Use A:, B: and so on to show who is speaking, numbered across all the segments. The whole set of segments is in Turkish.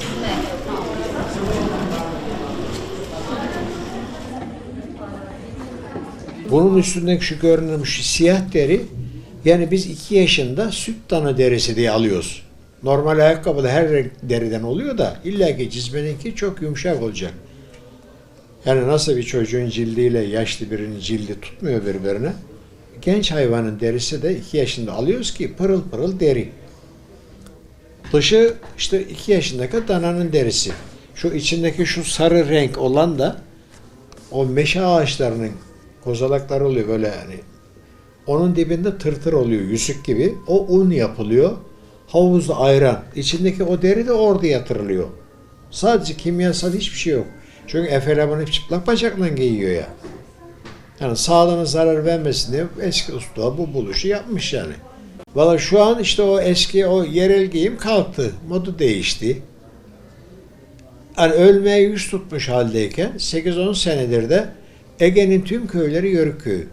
A: 네.
B: Bunun üstündeki şu görünen şu siyah deri yani biz iki yaşında süt tanı derisi diye alıyoruz. Normal ayakkabıda her renk deriden oluyor da illa ki cizmeninki çok yumuşak olacak. Yani nasıl bir çocuğun cildiyle yaşlı birinin cildi tutmuyor birbirine. Genç hayvanın derisi de iki yaşında alıyoruz ki pırıl pırıl deri. Dışı işte iki yaşındaki dananın derisi. Şu içindeki şu sarı renk olan da o meşe ağaçlarının kozalakları oluyor böyle yani. Onun dibinde tırtır oluyor yüzük gibi. O un yapılıyor. Havuzda ayran. İçindeki o deri de orada yatırılıyor. Sadece kimyasal hiçbir şey yok. Çünkü Efeler bunu çıplak bacakla giyiyor ya. Yani sağlığına zarar vermesin diye eski usta bu buluşu yapmış yani. Valla şu an işte o eski o yerel giyim kalktı. Modu değişti. Yani ölmeye yüz tutmuş haldeyken 8-10 senedir de Ege'nin tüm köyleri Yörük köyü.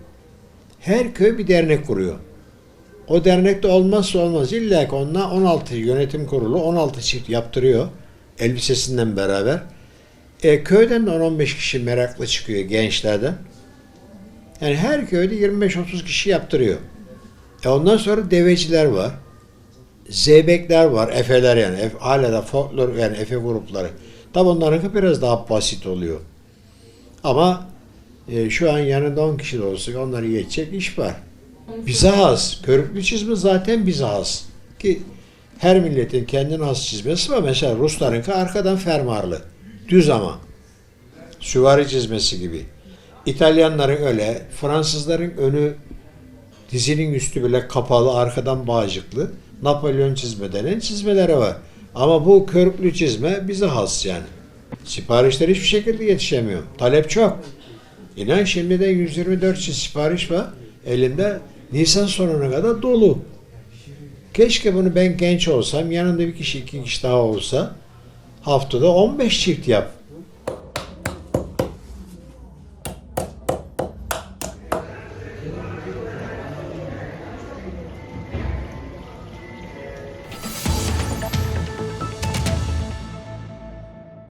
B: Her köy bir dernek kuruyor. O dernekte olmazsa olmaz. İlla ki onunla 16 yönetim kurulu 16 çift yaptırıyor. Elbisesinden beraber. E, köyden de 10-15 kişi meraklı çıkıyor gençlerden. Yani her köyde 25-30 kişi yaptırıyor. E ondan sonra deveciler var. Zeybekler var, Efeler yani. Efe, hala da folklor yani Efe grupları. Tabi onlarınki biraz daha basit oluyor. Ama e, şu an yanında 10 kişi de olsa onları geçecek iş var. Bize has. Körüklü çizme zaten bize has. Ki her milletin kendine has çizmesi var. Mesela Ruslarınki arkadan fermuarlı. Düz ama. Süvari çizmesi gibi. İtalyanların öyle. Fransızların önü dizinin üstü bile kapalı, arkadan bağcıklı. Napolyon çizme denen çizmeleri var. Ama bu körüklü çizme bize has yani. Siparişler hiçbir şekilde yetişemiyor. Talep çok. İnan şimdiden 124 çift sipariş var. Elinde Nisan sonuna kadar dolu. Keşke bunu ben genç olsam, yanında bir kişi, iki kişi daha olsa haftada 15 çift yap.